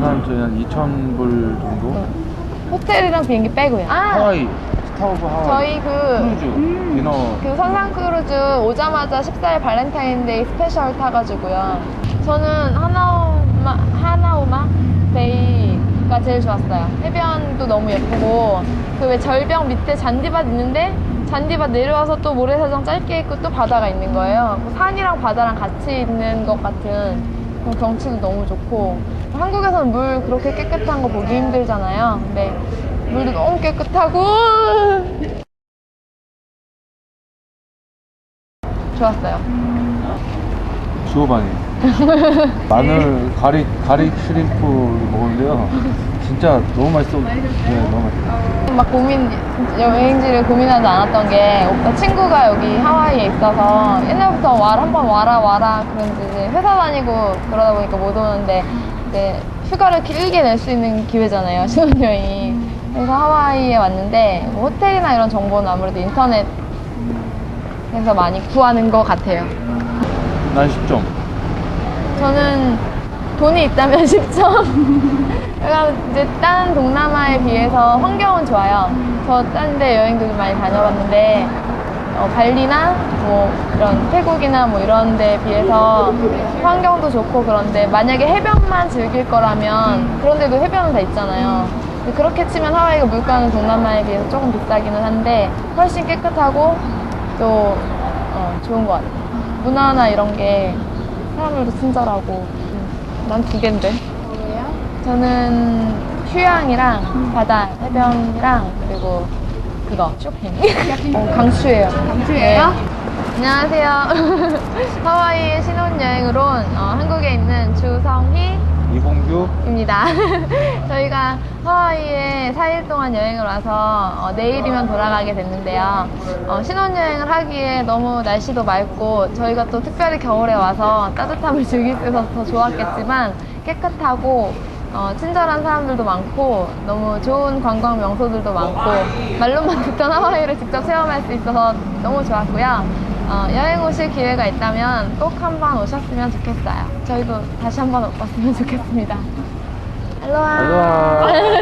한 저희 한 2,000불 정도? 호텔이랑 비행기 빼고요. 아, 하와이, 스타 오브 하와이. 저희 그, 크루즈, 디너. 그 선상 크루즈 오자마자 14일 발렌타인데이 스페셜 타가지고요. 저는 하나오마, 하나오마 베이가 제일 좋았어요. 해변도 너무 예쁘고, 그 왜 절벽 밑에 잔디밭 있는데, 잔디밭 내려와서 또 모래사장 짧게 있고 또 바다가 있는 거예요. 뭐 산이랑 바다랑 같이 있는 것 같은 경치도 너무 좋고, 한국에서는 물 그렇게 깨끗한 거 보기 힘들잖아요. 근데 물도 너무 깨끗하고, 좋았어요. 주오반이. 마늘 가리, 가리 슈림프 먹었는데요. 진짜 너무 맛있어. 네, 너무 맛있어. 막 고민, 여행지를 고민하지 않았던 게, 오빠 친구가 여기 하와이에 있어서 옛날부터 와라, 한번 와라, 와라. 그런지 이제 회사 다니고 그러다 보니까 못 오는데, 이제 휴가를 길게 낼 수 있는 기회잖아요, 신혼여행이. 그래서 하와이에 왔는데, 뭐 호텔이나 이런 정보는 아무래도 인터넷에서 많이 구하는 것 같아요. 난 10점. 저는 돈이 있다면 10점. 제가 이제 다른 동남아에 비해서 환경은 좋아요. 저 다른 데 여행도 좀 많이 다녀봤는데, 어, 발리나 뭐 이런 태국이나 뭐 이런 데 비해서 환경도 좋고 그런데 만약에 해변만 즐길 거라면 그런 데도 해변은 다 있잖아요. 그렇게 치면 하와이가 물가는 동남아에 비해서 조금 비싸기는 한데 훨씬 깨끗하고 또 어, 좋은 것 같아요. 문화나 이런 게 사람들도 친절하고 난 두 개인데 저는 휴양이랑 바다 해변이랑 그리고 그거 쇼핑 어, 강추예요 강추예요? 네. 안녕하세요 하와이 신혼여행으로 온 어, 한국에 있는 주성희 이봉규. 입니다. 저희가 하와이에 4일 동안 여행을 와서 어, 내일이면 돌아가게 됐는데요. 어, 신혼여행을 하기에 너무 날씨도 맑고 저희가 또 특별히 겨울에 와서 따뜻함을 즐길 수 있어서 더 좋았겠지만 깨끗하고 어, 친절한 사람들도 많고 너무 좋은 관광 명소들도 많고 말로만 듣던 하와이를 직접 체험할 수 있어서 너무 좋았고요. 어, 여행 오실 기회가 있다면 꼭 한번 오셨으면 좋겠어요. 저희도 다시 한번 왔으면 좋겠습니다. 알로하. 알로하.